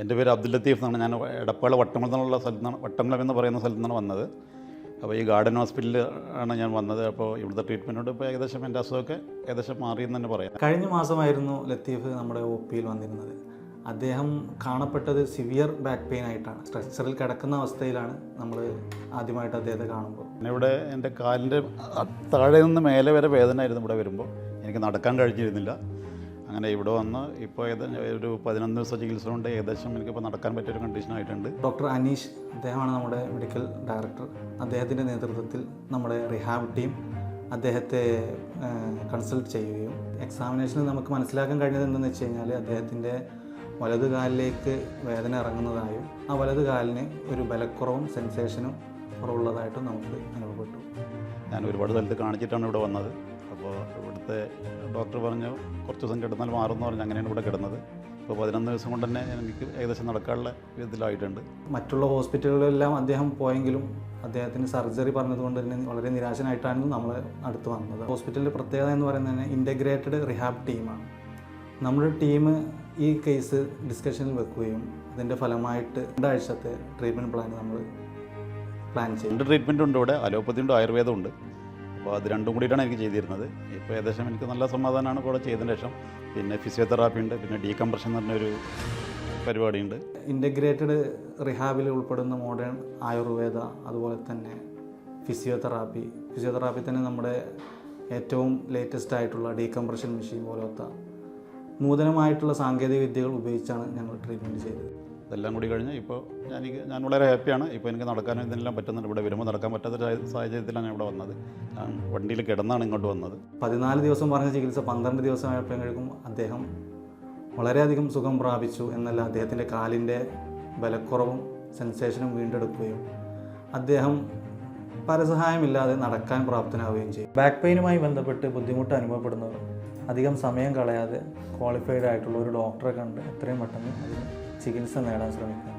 എന്റെ പേര് അബ്ദുൽ ലത്തീഫ് എന്നാണ്. ഞാൻ എടപ്പാള വട്ടംകുളം എന്നുള്ള സ്ഥലത്ത് നിന്നാണ് വട്ടമലം എന്ന് പറയുന്ന സ്ഥലത്ത് നിന്നാണ് വന്നത്. അപ്പോൾ ഈ ഗാർഡൻ ഹോസ്പിറ്റലിൽ ആണ് ഞാൻ വന്നത്. അപ്പോൾ ഇവിടുത്തെ ട്രീറ്റ്മെന്റോട് ഇപ്പോൾ ഏകദേശം എന്റെ അസുഖമൊക്കെ ഏകദേശം മാറിയെന്ന് തന്നെ പറയാം. കഴിഞ്ഞ മാസമായിരുന്നു ലത്തീഫ് നമ്മുടെ ഒ പിയിൽ വന്നിരുന്നത്. അദ്ദേഹം കാണപ്പെട്ടത് സിവിയർ ബാക്ക് പെയിൻ ആയിട്ടാണ്. സ്ട്രെച്ചറിൽ കിടക്കുന്ന അവസ്ഥയിലാണ് നമ്മൾ ആദ്യമായിട്ട് അദ്ദേഹത്തെ കാണുമ്പോൾ. പിന്നെ ഇവിടെ എന്റെ കാലിന്റെ താഴെ നിന്ന് മേലെ വരെ വേദനയായിരുന്നു ഇവിടെ വരുമ്പോൾ. എനിക്ക് നടക്കാൻ കഴിഞ്ഞിരുന്നില്ല. അങ്ങനെ ഇവിടെ വന്ന് ഇപ്പോൾ ഒരു പതിനൊന്ന് ദിവസം ചികിത്സ കൊണ്ട് ഏകദേശം എനിക്കിപ്പോൾ നടക്കാൻ പറ്റിയൊരു കണ്ടീഷൻ ആയിട്ടുണ്ട്. ഡോക്ടർ അനീഷ് അദ്ദേഹമാണ് നമ്മുടെ മെഡിക്കൽ ഡയറക്ടർ അദ്ദേഹത്തിന്റെ നേതൃത്വത്തിൽ നമ്മുടെ റിഹാബ് ടീം അദ്ദേഹത്തെ കൺസൾട്ട് ചെയ്യുകയും എക്സാമിനേഷനിൽ നമുക്ക് മനസ്സിലാക്കാൻ കഴിഞ്ഞത് എന്തെന്ന് വെച്ച് കഴിഞ്ഞാൽ അദ്ദേഹത്തിന്റെ വലത് കാലിലേക്ക് വേദന ഇറങ്ങുന്നതായും ആ വലതു കാലിന് ഒരു ബലക്കുറവും സെൻസേഷനും കുറവുള്ളതായിട്ടും നമുക്ക് അനുഭവപ്പെട്ടു. ഞാൻ ഒരുപാട് സ്ഥലത്ത് കാണിച്ചിട്ടാണ് ഇവിടെ വന്നത്. അപ്പോൾ ഇവിടുത്തെ ഡോക്ടർ പറഞ്ഞു കുറച്ച് ദിവസം കിടന്നാൽ മാറുമെന്ന് പറഞ്ഞ്. അങ്ങനെയാണ് ഇവിടെ കിടന്നത്. ഇപ്പോൾ പതിനൊന്ന് ദിവസം കൊണ്ട് തന്നെ എനിക്ക് ഏകദേശം നടക്കാനുള്ള വിധത്തിലായിട്ടുണ്ട്. മറ്റുള്ള ഹോസ്പിറ്റലുകളിലെല്ലാം അദ്ദേഹം പോയെങ്കിലും അദ്ദേഹത്തിന് സർജറി പറഞ്ഞതുകൊണ്ട് തന്നെ വളരെ നിരാശനായിട്ടാണ് നമ്മൾ അടുത്ത് വന്നത്. ഹോസ്പിറ്റലിന്റെ പ്രത്യേകത എന്ന് പറയുന്നത് തന്നെ ഇന്റഗ്രേറ്റഡ് റിഹാബ് ടീമാണ് നമ്മുടെ ടീം ഈ കേസ് ഡിസ്കഷനിൽ വെക്കുകയും അതിന്റെ ഫലമായിട്ട് രണ്ടാഴ്ചത്തെ ട്രീറ്റ്മെന്റ് പ്ലാൻ നമ്മൾ പ്ലാൻ ചെയ്യും രണ്ട് ട്രീറ്റ്മെന്റ് ഉണ്ട് ഇവിടെ. അലോപ്പതി ഉണ്ട് ആയുർവേദം ഉണ്ട്. അപ്പോൾ അത് രണ്ടും കൂടിയിട്ടാണ് എനിക്ക് ചെയ്തിരുന്നത്. ഇപ്പോൾ ഏകദേശം എനിക്ക് നല്ല സമാധാനമാണ് കൂടെ ചെയ്തതിന് ശേഷം. പിന്നെ ഫിസിയോതെറാപ്പി ഉണ്ട് പിന്നെ ഡീകംപ്രഷൻ എന്ന് പറഞ്ഞൊരു പരിപാടിയുണ്ട്. ഇന്റഗ്രേറ്റഡ് റിഹാബിൽ ഉൾപ്പെടുന്ന മോഡേൺ ആയുർവേദ അതുപോലെ തന്നെ ഫിസിയോതെറാപ്പി ഫിസിയോതെറാപ്പി തന്നെ നമ്മുടെ ഏറ്റവും ലേറ്റസ്റ്റ് ആയിട്ടുള്ള ഡീകംപ്രഷൻ മെഷീൻ പോലത്തെ നൂതനമായിട്ടുള്ള സാങ്കേതിക വിദ്യകൾ ഉപയോഗിച്ചാണ് ഞങ്ങൾ ട്രീറ്റ്മെന്റ് ചെയ്തത്. ഇതെല്ലാം കൂടി കഴിഞ്ഞ് ഇപ്പോൾ ഞാൻ ഞാൻ വളരെ ഹാപ്പിയാണ്. ഇപ്പോൾ എനിക്ക് നടക്കാനും ഇതിനെല്ലാം പറ്റുന്നുണ്ട്. ഇവിടെ വരുമ്പോൾ നടക്കാൻ പറ്റാത്ത സാഹ- സാഹചര്യത്തിലാണ് ഞാൻ ഇവിടെ വന്നത്. ഞാൻ വണ്ടിയിൽ കിടന്നാണ് ഇങ്ങോട്ട് വന്നത്. പതിനാല് ദിവസം പറഞ്ഞ ചികിത്സ പന്ത്രണ്ട് ദിവസമായപ്പോഴേക്കും അദ്ദേഹം വളരെയധികം സുഖം പ്രാപിച്ചു എന്നല്ല അദ്ദേഹത്തിന്റെ കാലിന്റെ ബലക്കുറവും സെൻസേഷനും വീണ്ടെടുക്കുകയും അദ്ദേഹം പരസഹായമില്ലാതെ നടക്കാൻ പ്രാപ്തനാവുകയും ചെയ്യും ബാക്ക് പെയിനുമായി ബന്ധപ്പെട്ട് ബുദ്ധിമുട്ട് അനുഭവപ്പെടുന്നവർ അധികം സമയം കളയാതെ ക്വാളിഫൈഡ് ആയിട്ടുള്ള ഒരു ഡോക്ടറെ കണ്ട് എത്രയും പെട്ടെന്ന് അതിന് ചികിത്സ നേടാൻ ശ്രമിക്കുക.